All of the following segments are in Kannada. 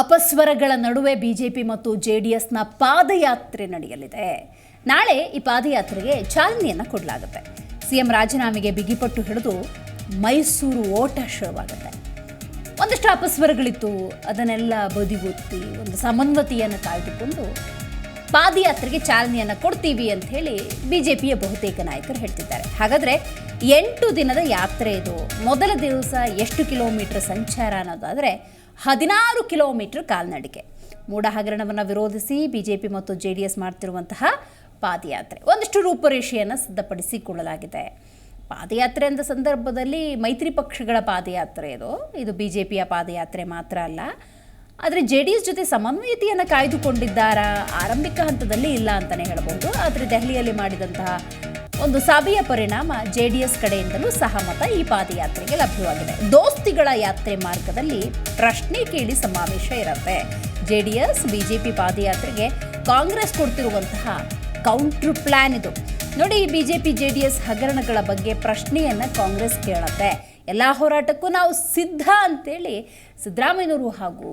ಅಪಸ್ವರಗಳ ನಡುವೆ ಬಿಜೆಪಿ ಮತ್ತು ಜೆಡಿಎಸ್ನ ಪಾದಯಾತ್ರೆ ನಡೆಯಲಿದೆ. ನಾಳೆ ಈ ಪಾದಯಾತ್ರೆಗೆ ಚಾಲನೆಯನ್ನು ಕೊಡಲಾಗುತ್ತೆ. ಸಿಎಂ ರಾಜೀನಾಮೆಗೆ ಬಿಗಿಪಟ್ಟು ಹಿಡಿದು ಮೈಸೂರು ಓಟ ಶುರುವಾಗುತ್ತೆ. ಒಂದಷ್ಟು ಅಪಸ್ವರಗಳಿತ್ತು. ಅದನ್ನೆಲ್ಲ ಬದಿಗೊತ್ತಿ ಒಂದು ಸಮನ್ವತೆಯನ್ನು ಕಾಯ್ದುಕೊಂಡು ಪಾದಯಾತ್ರೆಗೆ ಚಾಲನೆಯನ್ನು ಕೊಡ್ತೀವಿ ಅಂತ ಹೇಳಿ ಬಿಜೆಪಿಯ ಬಹುತೇಕ ನಾಯಕರು ಹೇಳ್ತಿದ್ದಾರೆ. ಹಾಗಾದರೆ ಎಂಟು ದಿನದ ಯಾತ್ರೆ ಇದು. ಮೊದಲ ದಿವಸ ಎಷ್ಟು ಕಿಲೋಮೀಟರ್ ಸಂಚಾರ ಅನ್ನೋದಾದರೆ ಹದಿನಾರು ಕಿಲೋಮೀಟರ್ ಕಾಲ್ನಡಿಗೆ. ಮೂಡ ಹಗರಣವನ್ನು ವಿರೋಧಿಸಿ ಬಿಜೆಪಿ ಮತ್ತು ಜೆ ಡಿ ಎಸ್ ಮಾಡ್ತಿರುವಂತಹ ಪಾದಯಾತ್ರೆ. ಒಂದಿಷ್ಟು ರೂಪುರೇಷೆಯನ್ನು ಸಿದ್ಧಪಡಿಸಿಕೊಳ್ಳಲಾಗಿದೆ. ಪಾದಯಾತ್ರೆ ಅಂದ ಸಂದರ್ಭದಲ್ಲಿ ಮೈತ್ರಿ ಪಕ್ಷಗಳ ಪಾದಯಾತ್ರೆ ಇದು. ಇದು ಬಿ ಜೆ ಪಿಯ ಪಾದಯಾತ್ರೆ ಮಾತ್ರ ಅಲ್ಲ. ಆದರೆ ಜೆ ಡಿ ಎಸ್ ಜೊತೆ ಸಮನ್ವಯತೆಯನ್ನು ಕಾಯ್ದುಕೊಂಡಿದ್ದಾರಾ? ಆರಂಭಿಕ ಹಂತದಲ್ಲಿ ಇಲ್ಲ ಅಂತಲೇ ಹೇಳಬಹುದು ಆದರೆ ದೆಹಲಿಯಲ್ಲಿ ಮಾಡಿದಂತಹ ಒಂದು ಸಭೆಯ ಪರಿಣಾಮ ಜೆ ಡಿ ಎಸ್ ಕಡೆಯಿಂದಲೂ ಸಹಮತ ಈ ಪಾದಯಾತ್ರೆಗೆ ಲಭ್ಯವಾಗಿದೆ. ದೋಸ್ತಿಗಳ ಯಾತ್ರೆ ಮಾರ್ಗದಲ್ಲಿ ಪ್ರಶ್ನೆ ಕೇಳಿ ಸಮಾವೇಶ ಇರುತ್ತೆ. ಜೆ ಡಿ ಎಸ್ ಬಿಜೆಪಿ ಪಾದಯಾತ್ರೆಗೆ ಕಾಂಗ್ರೆಸ್ ಕೊಡ್ತಿರುವಂತಹ ಕೌಂಟ್ರ್ ಪ್ಲಾನ್ ಇದು. ನೋಡಿ, ಬಿಜೆಪಿ ಎಸ್ ಹಗರಣಗಳ ಬಗ್ಗೆ ಪ್ರಶ್ನೆಯನ್ನು ಕಾಂಗ್ರೆಸ್ ಕೇಳತ್ತೆ. ಎಲ್ಲ ಹೋರಾಟಕ್ಕೂ ನಾವು ಸಿದ್ಧ ಅಂತೇಳಿ ಸಿದ್ದರಾಮಯ್ಯನವರು ಹಾಗೂ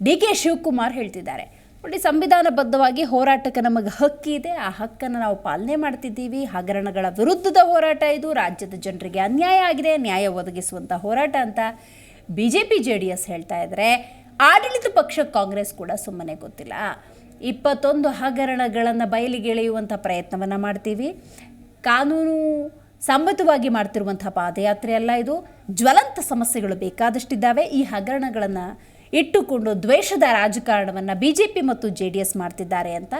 ಡಿ ಕೆ ಶಿವಕುಮಾರ್ ಹೇಳ್ತಿದ್ದಾರೆ. ನೋಡಿ, ಸಂವಿಧಾನಬದ್ಧವಾಗಿ ಹೋರಾಟಕ್ಕೆ ನಮಗೆ ಹಕ್ಕಿದೆ ಆ ಹಕ್ಕನ್ನು ನಾವು ಪಾಲನೆ ಮಾಡ್ತಿದ್ದೀವಿ. ಹಗರಣಗಳ ವಿರುದ್ಧದ ಹೋರಾಟ ಇದು. ರಾಜ್ಯದ ಜನರಿಗೆ ಅನ್ಯಾಯ ಆಗಿದೆ. ನ್ಯಾಯ ಒದಗಿಸುವಂಥ ಹೋರಾಟ ಅಂತ B J P J D S ಹೇಳ್ತಾ ಇದ್ದರೆ. ಆಡಳಿತ ಪಕ್ಷ, ಕಾಂಗ್ರೆಸ್ ಕೂಡ ಸುಮ್ಮನೆ ಗೊತ್ತಿಲ್ಲ. ಇಪ್ಪತ್ತೊಂದು ಹಗರಣಗಳನ್ನು ಬಯಲಿಗೆಳೆಯುವಂಥ ಪ್ರಯತ್ನವನ್ನು ಮಾಡ್ತೀವಿ. ಕಾನೂನು ಸಮ್ಮತವಾಗಿ ಮಾಡ್ತಿರುವಂಥ ಪಾದಯಾತ್ರೆ ಅಲ್ಲ ಇದು. ಜ್ವಲಂತ ಸಮಸ್ಯೆಗಳು ಬೇಕಾದಷ್ಟಿದ್ದಾವೆ. ಈ ಹಗರಣಗಳನ್ನು ಇಟ್ಟುಕೊಂಡು ದ್ವೇಷದ ರಾಜಕಾರಣವನ್ನು ಬಿ ಜೆ ಪಿ ಮತ್ತು ಜೆ ಡಿ ಎಸ್ ಮಾಡ್ತಿದ್ದಾರೆ ಅಂತ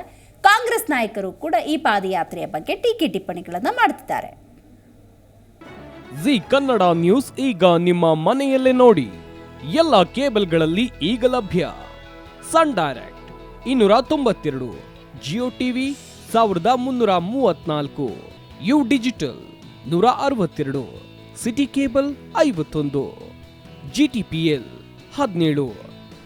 ಕಾಂಗ್ರೆಸ್ ನಾಯಕರು ಕೂಡ ಈ ಪಾದಯಾತ್ರೆಯ ಬಗ್ಗೆ ಟೀಕೆ ಟಿಪ್ಪಣಿಗಳನ್ನು ಮಾಡ್ತಿದ್ದಾರೆ. ಜಿ ಕನ್ನಡ ನ್ಯೂಸ್ ಈಗ ನಿಮ್ಮ ಮನೆಯಲ್ಲೇ ನೋಡಿ. ಎಲ್ಲ ಕೇಬಲ್ಗಳಲ್ಲಿ ಈಗ ಲಭ್ಯ. ಸನ್ ಡೈರೆಕ್ಟ್ ಇನ್ನೂರ ತೊಂಬತ್ತೆರಡು, ಜಿಯೋ ಟಿವಿ ಸಾವಿರದ ಮುನ್ನೂರ ಮೂವತ್ನಾಲ್ಕು ಯು ಡಿಜಿಟಲ್ ನೂರ ಅರವತ್ತೆರಡು, ಸಿಟಿ ಕೇಬಲ್ ಐವತ್ತೊಂದು, ಜಿ ಟಿ ಪಿ ಎಲ್ ಹದಿನೇಳು.